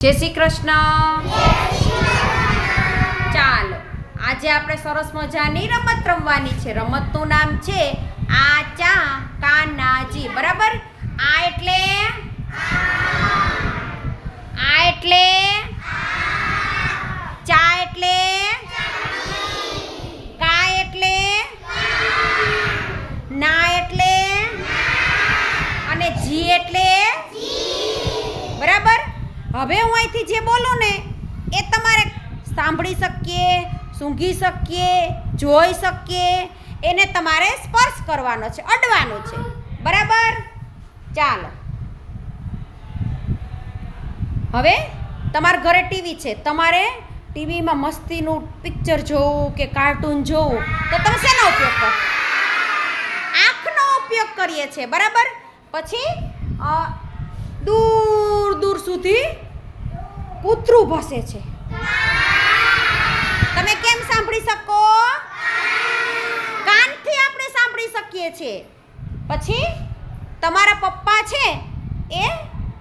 જય શ્રી કૃષ્ણ. ચાલો, આજે આપણે સરસ મજાની રમત રમવાની છે. રમતનું નામ છે આ ચા કાનાજી બરાબર? હવે હું અહીંથી જે બોલું ને, એ તમારે સાંભળી શકીએ, સૂંઘી શકીએ, જોઈ શકીએ, એને તમારે સ્પર્શ કરવાનો છે, અડવાનો છે. બરાબર? ચાલો. હવે તમારા ઘરે ટીવી છે, તમારે ટીવીમાં મસ્તીનું પિક્ચર જોવું કે કાર્ટૂન જોવું, તો તમે શેનો ઉપયોગ કરો? આંખનો ઉપયોગ કરીએ છીએ, બરાબર? પછી દૂર દૂર સુધી કૂતરું ભસે છે. તમે કેમ સાંભળી શકો? કાનથી આપણે સાંભળી શકીએ છીએ. પછી તમારા પપ્પા છે એ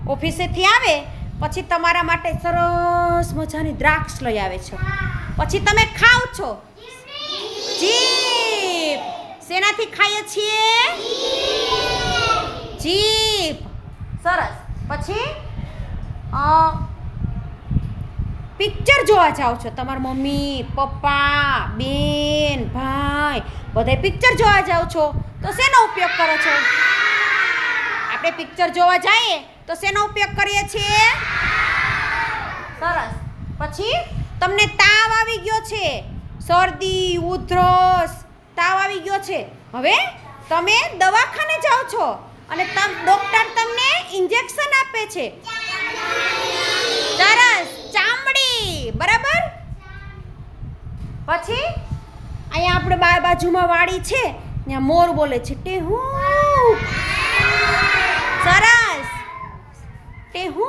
ઓફિસેથી આવે પછી તમારા માટે સરસ મજાની દ્રાક્ષ લઈ આવે છે. પછી તમે ખાવ છો. જીભ. શેનાથી ખાઈએ છીએ? જીભ. સરસ. પછી અ, પિક્ચર જોવા જાઓ છો. તમારા મમ્મી, પપ્પા, બેન, ભાઈ બધાય પિક્ચર જોવા જાઓ છો. તો શેનો ઉપયોગ કરો છો? આપણે પિક્ચર જોવા જઈએ તો શેનો ઉપયોગ કરીએ છીએ? સરસ. પછી તમને તાવ આવી ગયો છે. શરદી, ઉધરસ, તાવ આવી ગયો છે. હવે તમે દવાખાને જાઓ છો અને ડૉક્ટર તમને ઇન્જેક્શન આપે છે. પછી? અહીંયા આપણે બાય બાજુમાં વાડી છે ત્યાં મોર બોલે છે ટેહુ. સરસ. ટેહુ.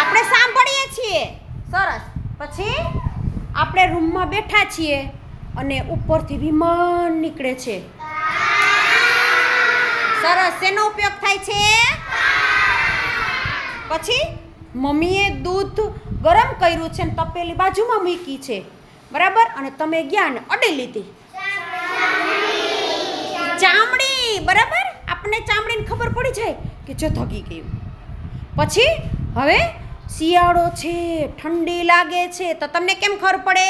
આપણે સાંભળીએ છીએ. સરસ. પછી? આપણે રૂમમાં બેઠા છીએ અને ઉપરથી વિમાન નીકળે છે. સરસ. શેનો ઉપયોગ થાય છે? પછી? મમ્મીએ દૂધ ગરમ કર્યું છે ને તપેલી બાજુમાં મૂકી છે. બરાબર? અને તમે ગયા ને? અડી લીધી. ચામડી. બરાબર? આપણને ચામડીને ખબર પડી જાય કે જો ધગી ગયું. પછી હવે શિયાળો છે, ઠંડી લાગે છે, તો તમને કેમ ખબર પડે?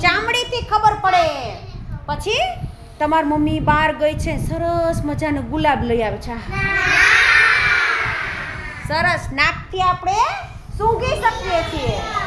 ચામડીથી ખબર પડે. પછી તમારી મમ્મી બહાર ગઈ છે સરસ મજાનો ગુલાબ લઈ આવે છે. સરસ. નાકથી આપણે સૂંઘી શકીએ છીએ.